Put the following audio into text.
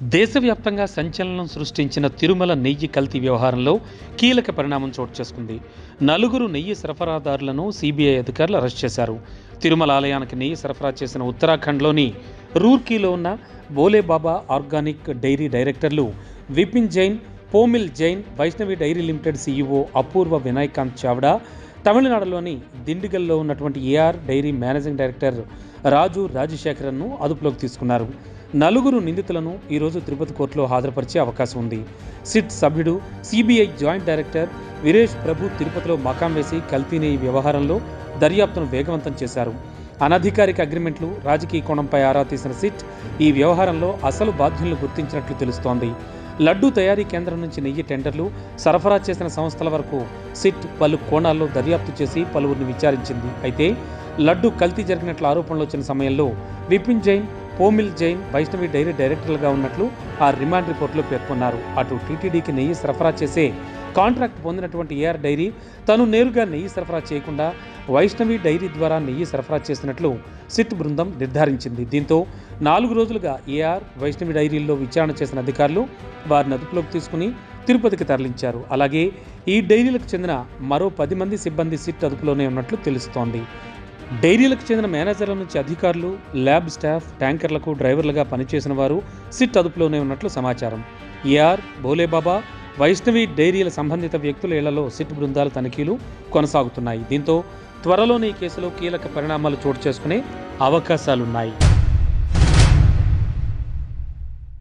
దేశవ్యాప్తంగా సంచలనం సృష్టించిన తిరుమల నెయ్యి కల్తీ వ్యవహారంలో కీలక పరిణామం చోటు చేసుకుంది. నలుగురు నెయ్యి సరఫరాదారులను సిబిఐ అధికారులు అరెస్ట్ చేశారు. తిరుమల ఆలయానికి నెయ్యి సరఫరా చేసిన ఉత్తరాఖండ్లోని రూర్కీలో ఉన్న బోలేబాబా ఆర్గానిక్ డైరీ డైరెక్టర్లు Vipin Jain Pomil Jain Vaishnavi dairy limited CEO Apoorva Vinayakant Chavda తమిళనాడులోని దిండిగల్లో ఉన్నటువంటి AR dairy managing director Raju రాజశేఖరన్ను అదుపులోకి తీసుకున్నారు. నలుగురు నిందితులను ఈరోజు తిరుపతి కోర్టులో హాజరుపరిచే అవకాశం ఉంది. సిట్ సభ్యుడు CBI joint director Veeresh Prabhu తిరుపతిలో మకాం వేసి కల్తీనే ఈ వ్యవహారంలో దర్యాప్తును వేగవంతం చేశారు. అనధికారిక అగ్రిమెంట్లు రాజకీయ కోణంపై ఆరా తీసిన సిట్ ఈ వ్యవహారంలో అసలు బాధ్యులను గుర్తించినట్లు తెలుస్తోంది. లడ్డూ తయారీ కేంద్రం నుంచి నెయ్యి టెండర్లు సరఫరా చేసిన సంస్థల వరకు సిట్ పలు కోణాల్లో దర్యాప్తు చేసి పలువురిని విచారించింది. అయితే లడ్డు కల్తీ జరిగినట్లు ఆరోపణలు వచ్చిన సమయంలో విపిన్ జైన్ పోమిల్ జైన్ వైష్ణవి డైరీ డైరెక్టర్లుగా ఉన్నట్లు ఆ రిమాండ్ రిపోర్టులో పేర్కొన్నారు. అటు టీటీడీకి నెయ్యి సరఫరా చేసే కాంట్రాక్ట్ పొందినటువంటి ఏఆర్ డైరీ తను నేరుగా నెయ్యి సరఫరా చేయకుండా వైష్ణవి డైరీ ద్వారా నెయ్యి సరఫరా చేసినట్లు సిట్ బృందం నిర్ధారించింది. దీంతో నాలుగు రోజులుగా ఏఆర్ వైష్ణవి డైరీల్లో విచారణ చేసిన అధికారులు వారిని అదుపులోకి తీసుకుని తిరుపతికి తరలించారు. అలాగే ఈ డైరీలకు చెందిన మరో పది మంది సిబ్బంది సిట్ అదుపులోనే ఉన్నట్లు తెలుస్తోంది. డైరీలకు చెందిన మేనేజర్ల నుంచి అధికారులు ల్యాబ్ స్టాఫ్ ట్యాంకర్లకు డ్రైవర్లుగా పనిచేసిన వారు సిట్ అదుపులోనే ఉన్నట్లు సమాచారం. ఏఆర్ భోలేబాబా వైష్ణవి డైరీల సంబంధిత వ్యక్తుల ఇళ్ళలో సిట్ బృందాల తనిఖీలు కొనసాగుతున్నాయి. దీంతో త్వరలోనే ఈ కేసులో కీలక పరిణామాలు చోటు చేసుకునే అవకాశాలున్నాయి.